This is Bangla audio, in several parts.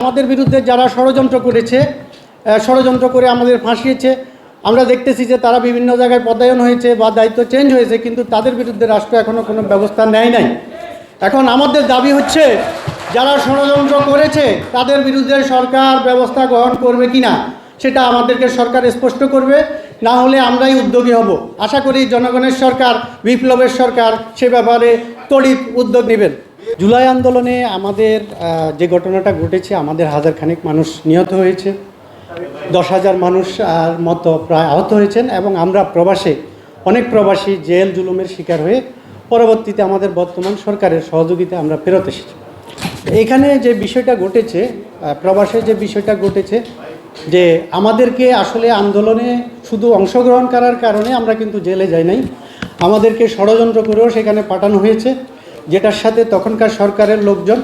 আমাদের বিরুদ্ধে যারা ষড়যন্ত্র করেছে ষড়যন্ত্র করে আমাদের ফাঁসিয়েছে, আমরা দেখতেছি যে তারা বিভিন্ন জায়গায় পদায়ন হয়েছে বা দায়িত্ব চেঞ্জ হয়েছে, কিন্তু তাদের বিরুদ্ধে রাষ্ট্র এখনও কোনো ব্যবস্থা নেয় নাই। এখন আমাদের দাবি হচ্ছে, যারা ষড়যন্ত্র করেছে, তাদের বিরুদ্ধে সরকার ব্যবস্থা গ্রহণ করবে কিনা, সেটা আমাদেরকে সরকার স্পষ্ট করবে, না হলে আমরাই উদ্যোগী হব। আশা করি জনগণের সরকার, বিপ্লবের সরকার সে ব্যাপারে তড়িৎ উদ্যোগ নেবেন। জুলাই আন্দোলনে আমাদের যে ঘটনাটা ঘটেছে, আমাদের হাজার খানিক মানুষ নিহত হয়েছে। দশ হাজার মানুষ আর মতো প্রায় আহত হয়েছেন এবং আমরা প্রবাসে, অনেক প্রবাসী জেল জুলুমের শিকার হয়ে পরবর্তীতে আমাদের বর্তমান সরকারের সহযোগিতা আমরা ফেরত এসেছি। এখানে যে বিষয়টা ঘটেছে প্রবাসে যে বিষয়টা ঘটেছে, যে আমাদেরকে আসলে আন্দোলনে শুধু অংশগ্রহণ করার কারণে আমরা কিন্তু জেলে যাই নাই। আমাদেরকে ষড়যন্ত্র করেও সেখানে পাঠানো হয়েছে। যেটার সাথে তখনকার সরকারের লোকজন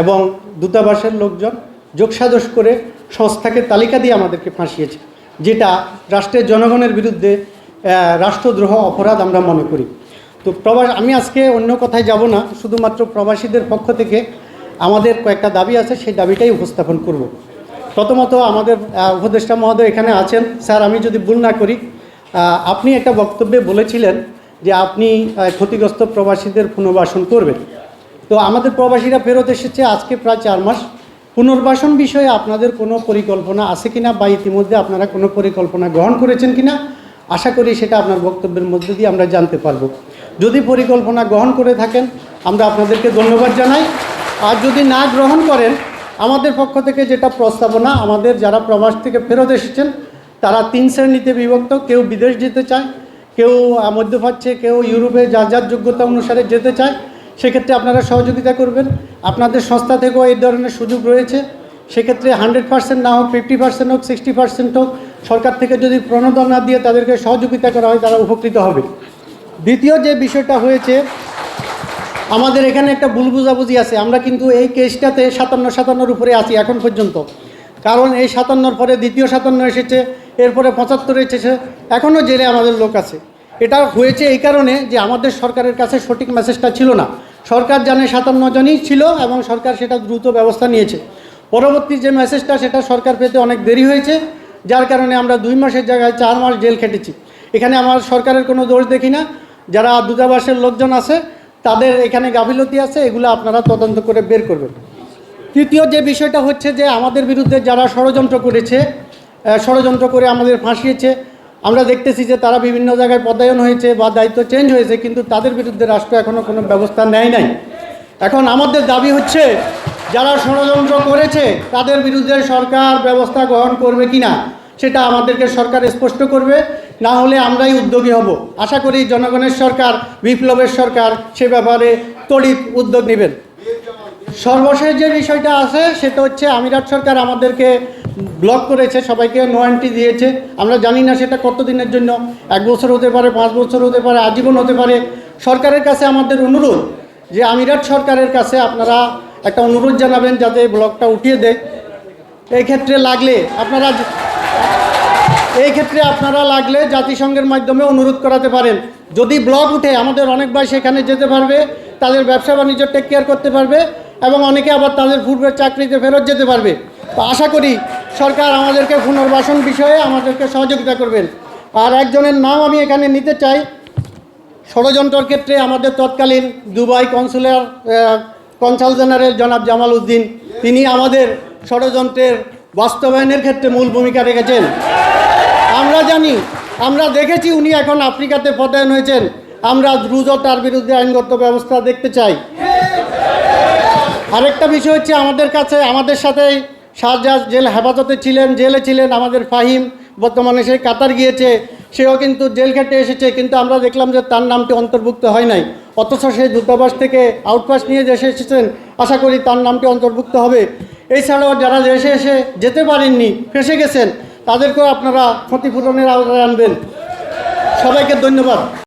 এবং দূতাবাসের লোকজন যোগসাজশ করে সংস্থাকে তালিকা দিয়ে আমাদেরকে ফাঁসিয়েছে, যেটা রাষ্ট্রের জনগণের বিরুদ্ধে রাষ্ট্রদ্রোহ অপরাধ আমরা মনে করি। তো প্রবাস, আমি আজকে অন্য কথায় যাব না, শুধুমাত্র প্রবাসীদের পক্ষ থেকে আমাদের কয়েকটা দাবি আছে, সেই দাবিটাই উপস্থাপন করব। প্রথমত আমাদের উপদেষ্টা মহোদয় এখানে আছেন। স্যার, আমি যদি ভুল না করি আপনি একটা বক্তব্যে বলেছিলেন যে আপনি ক্ষতিগ্রস্ত প্রবাসীদের পুনর্বাসন করবেন। তো আমাদের প্রবাসীরা ফেরত এসেছে আজকে প্রায় চার মাস। পুনর্বাসন বিষয়ে আপনাদের কোনো পরিকল্পনা আছে কিনা বা ইতিমধ্যে আপনারা কোনো পরিকল্পনা গ্রহণ করেছেন কিনা, আশা করি সেটা আপনার বক্তব্যের মধ্যে দিয়ে আমরা জানতে পারব। যদি পরিকল্পনা গ্রহণ করে থাকেন, আমরা আপনাদেরকে ধন্যবাদ জানাই। আর যদি না গ্রহণ করেন, আমাদের পক্ষ থেকে যেটা প্রস্তাবনা, আমাদের যারা প্রবাস থেকে ফেরত এসেছেন, তারা তিন শ্রেণীতে বিভক্ত, কেউ বিদেশ যেতে চায় কেউ আহ, মধ্যপ্রাচ্যে কেউ ইউরোপে যার যার যোগ্যতা অনুসারে যেতে চায় সেক্ষেত্রে আপনারা সহযোগিতা করবেন। আপনাদের সংস্থা থেকেও এই ধরনের সুযোগ রয়েছে। সেক্ষেত্রে হান্ড্রেড পার্সেন্ট না হোক ফিফটি পার্সেন্ট হোক সিক্সটি পার্সেন্ট হোক সরকার থেকে যদি প্রণোদনা দিয়ে তাদেরকে সহযোগিতা করা হয় তারা উপকৃত হবে। দ্বিতীয় যে বিষয়টা হয়েছে আমাদের এখানে একটা ভুল বুঝাবুঝি আছে। আমরা কিন্তু এই কেসটাতে সাতান্ন সাতান্নর উপরে আছি এখন পর্যন্ত। কারণ এই সাতান্নর পরে দ্বিতীয় সাতান্ন এসেছে এরপরে পঁচাত্তর এসেছে এখনও জেলে আমাদের লোক আছে। এটা হয়েছে এই কারণে যে আমাদের সরকারের কাছে সঠিক মেসেজটা ছিল না। সরকার জানে সাতান্ন জনই ছিল এবং সরকার সেটা দ্রুত ব্যবস্থা নিয়েছে। পরবর্তী যে মেসেজটা সেটা সরকার পেতে অনেক দেরি হয়েছে, যার কারণে আমরা দুই মাসের জায়গায় চার মাস জেল খেটেছি। এখানে আমার সরকারের কোনো দোষ দেখি না। যারা দূতাবাসের লোকজন আছে, তাদের এখানে গাফিলতি আছে, এগুলো আপনারা তদন্ত করে বের করবেন। তৃতীয় যে বিষয়টা হচ্ছে যে, আমাদের বিরুদ্ধে যারা ষড়যন্ত্র করেছে ষড়যন্ত্র করে আমাদের ফাঁসিয়েছে আমরা দেখতেছি যে তারা বিভিন্ন জায়গায় পদায়ন হয়েছে বা দায়িত্ব চেঞ্জ হয়েছে, কিন্তু তাদের বিরুদ্ধে রাষ্ট্র এখনও কোনো ব্যবস্থা নেয় নাই। এখন আমাদের দাবি হচ্ছে, যারা ষড়যন্ত্র করেছে, তাদের বিরুদ্ধে সরকার ব্যবস্থা গ্রহণ করবে কিনা, সেটা আমাদেরকে সরকার স্পষ্ট করবে, না হলে আমরাই উদ্যোগী হব। আশা করি জনগণের সরকার, বিপ্লবের সরকার, সে ব্যাপারে তড়িৎ উদ্যোগ নেবেন। সর্বশেষ যে বিষয়টা আছে, সেটা হচ্ছে আমিরাত সরকার আমাদেরকে ব্লক করেছে, সবাইকে নো এন্ট্রি দিয়েছে। আমরা জানি না সেটা কত দিনের জন্য, এক বছর হতে পারে, পাঁচ বছর হতে পারে, আজীবন হতে পারে। সরকারের কাছে আমাদের অনুরোধ যে আমিরাট সরকারের কাছে আপনারা একটা অনুরোধ জানাবেন যাতে ব্লকটা উঠিয়ে দেয়। এই ক্ষেত্রে লাগলে আপনারা এই ক্ষেত্রে আপনারা লাগলে জাতিসংঘের মাধ্যমে অনুরোধ করাতে পারেন। যদি ব্লক উঠে, আমাদের অনেক ভাই সেখানে যেতে পারবে, তাদের ব্যবসা বাণিজ্য টেক কেয়ার করতে পারবে এবং অনেকে আবার তাদের পূর্বের চাকরিতে ফেরত যেতে পারবে। তো আশা করি সরকার আমাদেরকে পুনর্বাসন বিষয়ে আমাদেরকে সহযোগিতা করবেন। আর একজনের নাম আমি এখানে নিতে চাই। ষড়যন্ত্রের ক্ষেত্রে আমাদের তৎকালীন দুবাই কনসুলার কনসাল জেনারেল জনাব জামাল উদ্দিন, তিনি আমাদের ষড়যন্ত্রের বাস্তবায়নের ক্ষেত্রে মূল ভূমিকা রেখেছেন। আমরা জানি, আমরা দেখেছি উনি এখন আফ্রিকাতে পদায়ন হয়েছেন। আমরা দ্রুত তার বিরুদ্ধে আইনগত ব্যবস্থা দেখতে চাই। আরেকটা বিষয় হচ্ছে আমাদের কাছে, আমাদের সাথে শাহজাহাজ জেল হেফাজতে ছিলেন, জেলে ছিলেন আমাদের ফাহিম, বর্তমানে সে কাতার গিয়েছে, সেও কিন্তু জেল খেটে এসেছে, কিন্তু আমরা দেখলাম যে তার নামটি অন্তর্ভুক্ত হয় নাই। অথচ সে দূতাবাস থেকে আউটপাস নিয়ে দেশে এসেছেন, আশা করি তার নামটি অন্তর্ভুক্ত হবে। এছাড়াও যারা দেশে এসে যেতে পারেননি, ফেসে গেছেন, তাদেরকেও আপনারা ক্ষতিপূরণের আওতায় আনবেন। সবাইকে ধন্যবাদ।